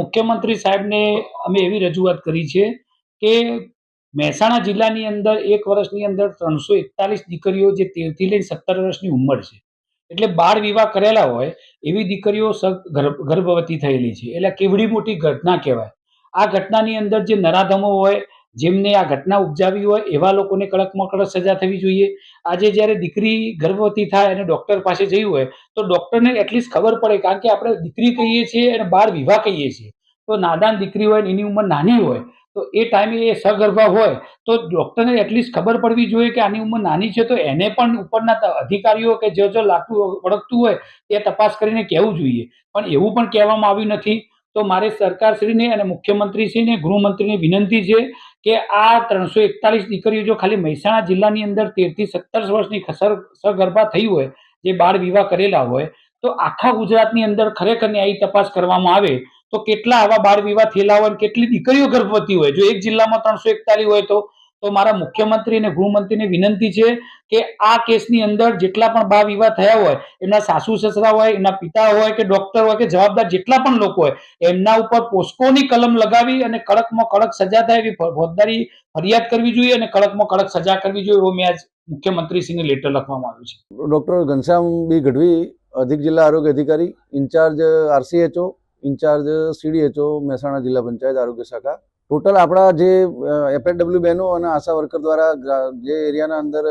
મુખ્યમંત્રી સાહેબને અમે એવી રજૂઆત કરી છે કે મહેસાણા જિલ્લાની અંદર એક વર્ષની અંદર ત્રણસો એકતાલીસ દીકરીઓ જે તેરથી લઈને સત્તર વર્ષની ઉંમર છે. એટલે બાળ વિવાહ કરેલા હોય એવી દીકરીઓ ગર્ભવતી થયેલી છે. એટલે કેવડી મોટી ઘટના કહેવાય. આ ઘટનાની અંદર જે નરાધમો હોય જેમને આ ઘટના ઉપજાવી હોય એવા લોકોને કડકમાં કડક સજા થવી જોઈએ. આજે જ્યારે દીકરી ગર્ભવતી થાય અને ડૉક્ટર પાસે જઈ હોય, તો ડૉક્ટરને એટલીસ્ટ ખબર પડે, કારણ કે આપણે દીકરી કહીએ છીએ અને બાળ વિવાહ કહીએ છીએ. તો નાદાન દીકરી હોય એની ઉંમર નાની હોય, તો એ ટાઈમે એ સગર્ભા હોય, તો ડૉક્ટરને એટલીસ્ટ ખબર પડવી જોઈએ કે આની ઉંમર નાની છે. તો એને પણ ઉપરના અધિકારીઓ કે જો જો લાગતું ઓળખતું હોય, એ તપાસ કરીને કહેવું જોઈએ. પણ એવું પણ કહેવામાં આવ્યું નથી. તો મારે સરકારશ્રીને અને મુખ્યમંત્રીશ્રીને, ગૃહમંત્રીને વિનંતી છે કે આ ત્રણસો એકતાલીસ દીકરીઓ જો ખાલી મહેસાણા જિલ્લાની અંદર તેરથી સત્તર વર્ષની સગર્ભા થઈ હોય, જે બાળ વિવાહ કરેલા હોય, તો આખા ગુજરાતની અંદર ખરેખર ન્યાયી તપાસ કરવામાં આવે, તો કેટલા આવા બાળ વિવાહ થયેલા હોય કેટલી દીકરીઓ ગર્ભવતી હોય? જો એક જિલ્લામાં ત્રણસો એકતાલીસ હોય તો તો મારા મુખ્યમંત્રી અને ગૃહમંત્રીને વિનંતી છે કે આ કેસની અંદર જેટલા પણ બા વિવાહ થયા હોય, એમના સાસુ સસરા હોય, એમના પિતા હોય કે ડોક્ટર હોય કે જવાબદાર જેટલા પણ લોકો હોય, એમના ઉપર પોસ્કોની કલમ લગાવી અને કડકમાં કડક સજા થાય એવી ફોજદારી ફરિયાદ કરવી જોઈએ અને કડકમાં કડક સજા કરવી જોઈએ એવો મેં આજ મુખ્યમંત્રીશ્રીને લેટર લખવામાં આવ્યું છે. ડૉક્ટર ઘનશ્યામ બી ગઢવી, અધિક જિલ્લા આરોગ્ય અધિકારી, incharge RCHO, incharge CDHO, Mehsana જિલ્લા પંચાયત આરોગ્ય શાખા. ટોટલ આપણા જે એફએડબ્લ્યુ બહેનો અને આશા વર્કર દ્વારા જે એરિયાના અંદર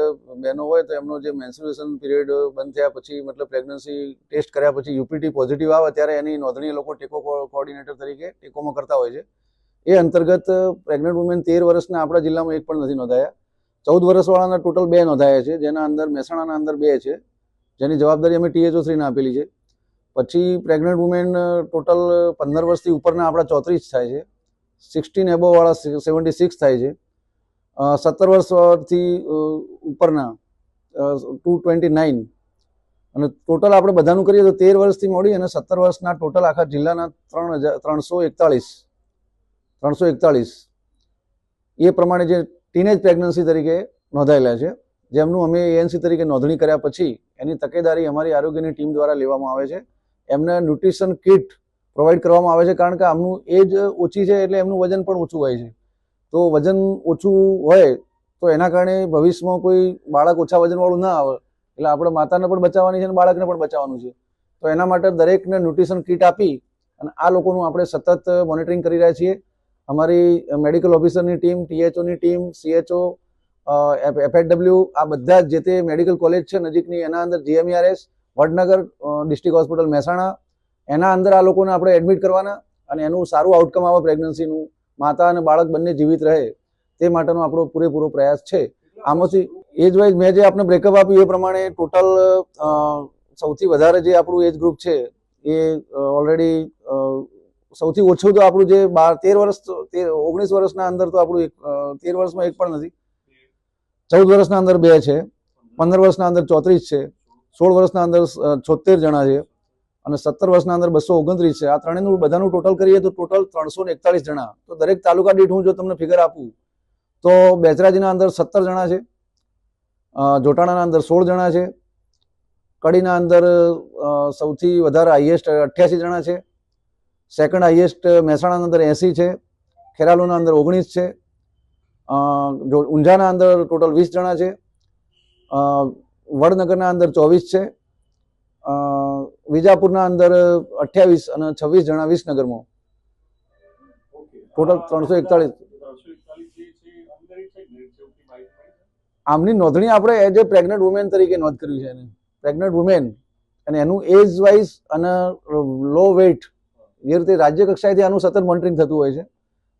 બહેનો હોય તો એમનો જે મેન્સ્યુરેશન પીરિયડ બંધ થયા પછી, મતલબ પ્રેગ્નન્સી ટેસ્ટ કર્યા પછી યુપીટી પોઝિટિવ આવે ત્યારે એની નોંધણી લોકો ટેકો કોઓર્ડિનેટર તરીકે ટેકોમાં કરતા હોય છે. એ અંતર્ગત પ્રેગ્નન્ટ વુમેન તેર વર્ષના આપણા જિલ્લામાં એક પણ નથી નોંધાયા. ચૌદ વર્ષવાળાના ટોટલ બે નોંધાયા છે, જેના અંદર મહેસાણાના અંદર બે છે, જેની જવાબદારી અમે ટીએચઓ શ્રીને આપેલી છે. પછી પ્રેગ્નન્ટ વુમેન ટોટલ પંદર વર્ષથી ઉપરના આપણા ચોત્રીસ થાય છે. સિક્સટીન એબોવાળા સેવન્ટી સિક્સ થાય છે. સત્તર વર્ષથી ઉપરના ટુ ટ્વેન્ટી નાઇન અને ટોટલ આપણે બધાનું કરીએ તો તેર વર્ષથી મોડી અને સત્તર વર્ષના ટોટલ આખા જિલ્લાના ત્રણ હજાર, ત્રણસો એકતાળીસ. ત્રણસો એકતાળીસ. એ પ્રમાણે જે ટીનેજ પ્રેગ્નન્સી તરીકે નોંધાયેલા છે, જેમનું અમે એએનસી તરીકે નોંધણી કર્યા પછી એની તકેદારી અમારી આરોગ્યની ટીમ દ્વારા લેવામાં આવે છે. એમને ન્યુટ્રિશન કિટ પ્રોવાઈડ કરવામાં આવે છે, કારણ કે આમનું એજ ઓછી છે એટલે એમનું વજન પણ ઓછું હોય છે. તો વજન ઓછું હોય તો એના કારણે ભવિષ્યમાં કોઈ બાળક ઓછા વજનવાળું ના આવે. એટલે આપણે માતાને પણ બચાવવાની છે અને બાળકને પણ બચાવવાનું છે. તો એના માટે દરેકને ન્યુટ્રિશન કિટ આપી અને આ લોકોનું આપણે સતત મોનિટરિંગ કરી રહ્યા છીએ. અમારી મેડિકલ ઓફિસરની ટીમ ટીએચઓની ટીમ સીએચઓ એફએડબલ્યુ આ બધા જ તે મેડિકલ કોલેજ છે નજીકની, એના અંદર GMERS Vadnagar district hospital Mehsana એના અંદર આ લોકોને આપણે એડમિટ કરવાના અને એનું સારું આઉટકમ આવે પ્રેગ્નન્સીનું માતા અને બાળક બંને જીવિત રહે તે માટેનો આપણો પૂરેપૂરો પ્રયાસ છે. આમાંથી એજ વાઇઝ મેં જે આપણે બ્રેકઅપ આપ્યું એ પ્રમાણે ટોટલ સૌથી વધારે જે આપણું એજ ગ્રુપ છે એ ઓલરેડી સૌથી ઓછું તો આપણું જે બાર, તેર વર્ષ તેર ઓગણીસ વર્ષના અંદર તો આપણું એક તેર વર્ષમાં એક પણ નથી. ચૌદ વર્ષના અંદર બે છે, પંદર વર્ષના અંદર ચોત્રીસ છે, સોળ વર્ષના અંદર છોતેર જણા છે. અને સત્તર વર્ષના અંદર બસો ઓગણત્રીસ છે. આ ત્રણેયનું બધાનું ટોટલ કરીએ તો ટોટલ ત્રણસો એકતાલીસ જણા. તો દરેક તાલુકા દીઠ હું જો તમને ફિગર આપું, તો બેચરાજીના અંદર સત્તર જણા છે. જોટાણાના અંદર સોળ જણા છે. કડીના અંદર સૌથી વધારે હાઈએસ્ટ અઠ્યાસી જણા છે. સેકન્ડ હાઈએસ્ટ મહેસાણાના અંદર એંસી છે. ખેરાલુના અંદર ઓગણીસ છે. જો ઊંઝાના અંદર ટોટલ વીસ જણા છે. વડનગરના અંદર ચોવીસ છે. વિજાપુરના અંદર અઠ્યાવીસ અને છવ્વીસ જણા વિસનગરમાં. ટોટલ ત્રણસો એકતાળીસ. આમની નોંધણી આપણે એઝ એ પ્રેગ્નન્ટ વુમેન તરીકે નોંધ કર્યું છે એને. પ્રેગ્નન્ટ વુમેન અને એનું એજ વાઇઝ અને લો વેઇટ જે રીતે રાજ્ય કક્ષાએથી આનું સતત મોનિટરિંગ થતું હોય છે.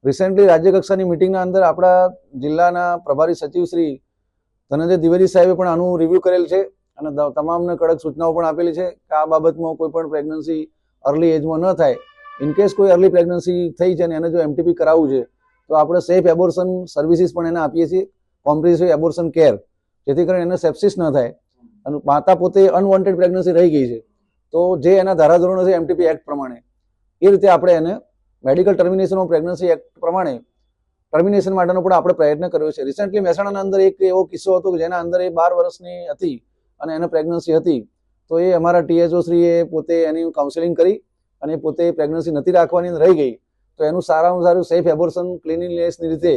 રિસેન્ટલી રાજ્ય કક્ષાની મિટિંગના અંદર આપણા જિલ્લાના પ્રભારી સચિવ શ્રી ધનંજય દ્વિવેદી સાહેબે પણ આનું રિવ્યુ કરેલ છે. અને તમામને કડક સૂચનાઓ પણ આપેલી છે કે આ બાબતમાં કોઈ પણ પ્રેગ્નન્સી અર્લી એજમાં ન થાય. ઇનકેસ કોઈ અર્લી પ્રેગ્નન્સી થઈ છે અને એને જો એમટીપી કરાવવું છે, તો આપણે સેફ એબોર્શન સર્વિસીસ પણ એને આપીએ છીએ. કોમ્પ્રિહેન્સિવ એબોર્શન કેર જેથી કરીને એને સેપ્સિસ ન થાય. અને માતા પોતે અનવોન્ટેડ પ્રેગ્નન્સી રહી ગઈ છે. તો જે એના ધારાધોરણો છે એમટીપી એક્ટ પ્રમાણે, એ રીતે આપણે એને medical termination of pregnancy act પ્રમાણે ટર્મિનેશન માટેનો પણ આપણે પ્રયત્ન કર્યો છે. રિસેન્ટલી મહેસાણાના અંદર એક એવો કિસ્સો હતો જેના અંદર એ બાર વર્ષની હતી. અને એને પ્રેગ્નન્સી હતી, તો એ અમારા ટીએચઓ શ્રીએ પોતે એની કાઉન્સેલિંગ કરી અને પોતે પ્રેગ્નન્સી નથી રાખવાની રહી ગઈ. તો એનું સારામાં સારું સેફ એબોર્શન ક્લિનિંગનેસની રીતે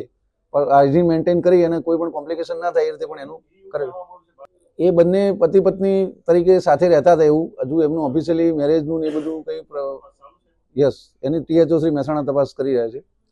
હાઇજીન મેન્ટેન કરી અને કોઈ પણ કોમ્પ્લિકેશન ના થાય એ રીતે પણ એનું કરેલું. એ બંને પતિ પત્ની તરીકે સાથે રહેતા હતા એવું, હજુ એમનું ઓફિશિયલી મેરેજનું એ બધું કંઈ યસ એની ટીએચઓ શ્રી મહેસાણા તપાસ કરી રહ્યા છે.